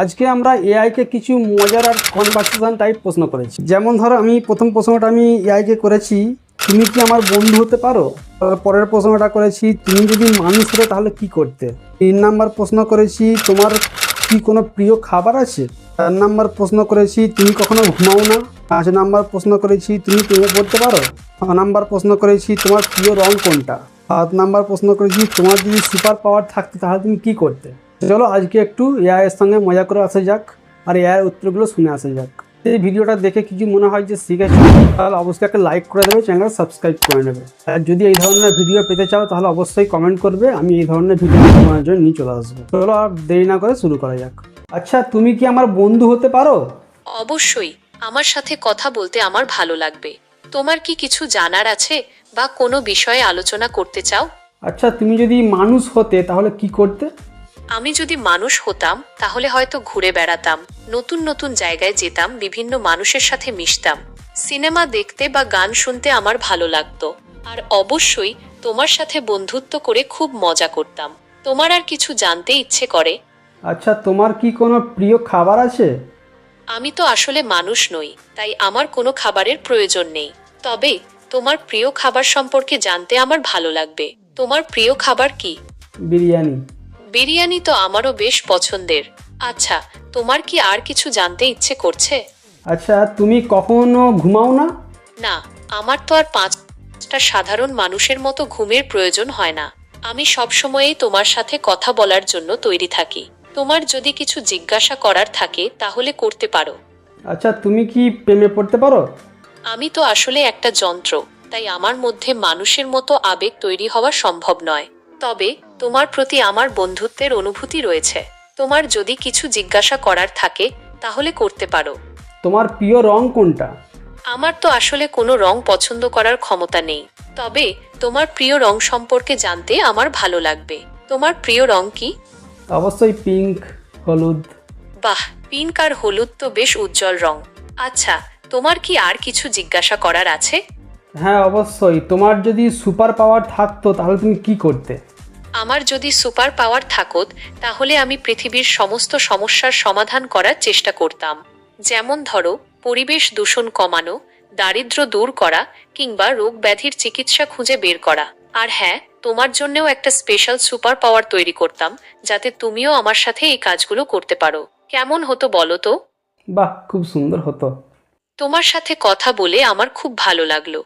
আজকে আমরা এআইকে কিছু মজার আর কনভার্সেশন টাইপ প্রশ্ন করেছি। যেমন ধরো, আমি প্রথম প্রশ্নটা আমি এআইকে করেছি, তুমি কি আমার বন্ধু হতে পারো? পরের প্রশ্নটা করেছি, তুমি যদি মানুষ হতে তাহলে কি করতে? তিন নাম্বার প্রশ্ন করেছি, তোমার কি কোনো প্রিয় খাবার আছে? চার নাম্বার প্রশ্ন করেছি, তুমি কখনো ঘুমাও না? পাঁচ নাম্বার প্রশ্ন করেছি, তুমি প্রেমে পড়তে পারো? ছ নাম্বার প্রশ্ন করেছি, তোমার প্রিয় রং কোনটা? সাত নাম্বার প্রশ্ন করেছি, তোমার যদি সুপার পাওয়ার থাকতো তাহলে তুমি কি করতে? চলো আজকে একটু এআই এর সঙ্গে মজা করে আসা যাক আর এআই উত্তরগুলো শুনে আসা যাক। এই ভিডিওটা দেখে কিছু মনে হয় যে শিখেছো তাহলে অবশ্যই একটা লাইক করে দেবে চ্যানেল সাবস্ক্রাইব করে নেবে। আর যদি এই ধরনের ভিডিও পেতে চাও তাহলে অবশ্যই কমেন্ট করবে আমি এই ধরনের ভিডিও তোমার জন্য নিয়ে চলে আসব। চলো আর দেরি না করে শুরু করা যাক। আচ্ছা তুমি কি আমার বন্ধু হতে পারো? অবশ্যই আমার সাথে কথা বলতে আমার ভালো লাগবে। তোমার কি কিছু জানার আছে বা কোনো বিষয়ে আলোচনা করতে চাও? আচ্ছা তুমি যদি মানুষ হতে তাহলে কি করতে? আমি যদি মানুষ হতাম তাহলে হয়তো ঘুরে বেড়াতাম নতুন নতুন জায়গায় যেতাম বিভিন্ন মানুষের সাথে মিশতাম। সিনেমা দেখতে বা গান শুনতে আমার ভালো লাগতো। আর অবশ্যই তোমার সাথে বন্ধুত্ব করে খুব মজা করতাম। তোমার আর কিছু জানতে ইচ্ছে করে? আচ্ছা তোমার কি কোনো প্রিয় খাবার আছে? আমি তো আসলে মানুষ নই তাই আমার কোনো খাবারের প্রয়োজন নেই। তবে তোমার প্রিয় খাবার সম্পর্কে জানতে আমার ভালো লাগবে। তোমার প্রিয় খাবার কি? বিরিয়ানি। বিরিয়ানি তো আমারও বেশ পছন্দের। আচ্ছা তোমার কি আর কিছু জানতে ইচ্ছে করছে? আচ্ছা তুমি কখনো ঘুমাও না? না আমার তো আর পাঁচটা সাধারণ মানুষের মতো ঘুমের প্রয়োজন হয় না। আমি সবসময়ই তোমার সাথে কথা বলার জন্য তৈরি থাকি। তোমার যদি কিছু জিজ্ঞাসা করার থাকে তাহলে করতে পারো। আচ্ছা তুমি কি প্রেমে পড়তে পারো? আমি তো আসলে একটা যন্ত্র তাই আমার মধ্যে মানুষের মতো আবেগ তৈরি হওয়া সম্ভব নয়। তবে তোমার প্রতি আমার বন্ধুত্বের অনুভূতি রয়েছে। তোমার যদি কিছু জিজ্ঞাসা করার থাকে তাহলে করতে পারো। তোমার প্রিয় রং কোনটা? আমার তো আসলে কোনো রং পছন্দ করার ক্ষমতা নেই। তবে তোমার প্রিয় রং সম্পর্কে জানতে আমার ভালো লাগবে। তোমার প্রিয় রং কি? অবশ্যই পিঙ্ক হলুদ। বাহ পিঙ্ক আর হলুদ তো বেশ উজ্জ্বল রং। আচ্ছা তোমার কি আর কিছু জিজ্ঞাসা করার আছে? হ্যাঁ অবশ্যই। তোমার যদি সুপার পাওয়ার থাকতো তাহলে তুমি কি করতে? আমার যদি সুপার পাওয়ার থাকত তাহলে আমি পৃথিবীর সমস্ত সমস্যার সমাধান করার চেষ্টা করতাম। যেমন ধরো পরিবেশ দূষণ কমানো দারিদ্র্য দূর করা কিংবা রোগ ব্যাধির চিকিৎসা খুঁজে বের করা। আর হ্যাঁ তোমার জন্যও একটা স্পেশাল সুপার পাওয়ার তৈরি করতাম যাতে তুমিও আমার সাথে এই কাজগুলো করতে পারো। কেমন হতো বলো তো? বাহ খুব সুন্দর হতো। তোমার সাথে কথা বলে আমার খুব ভালো লাগল।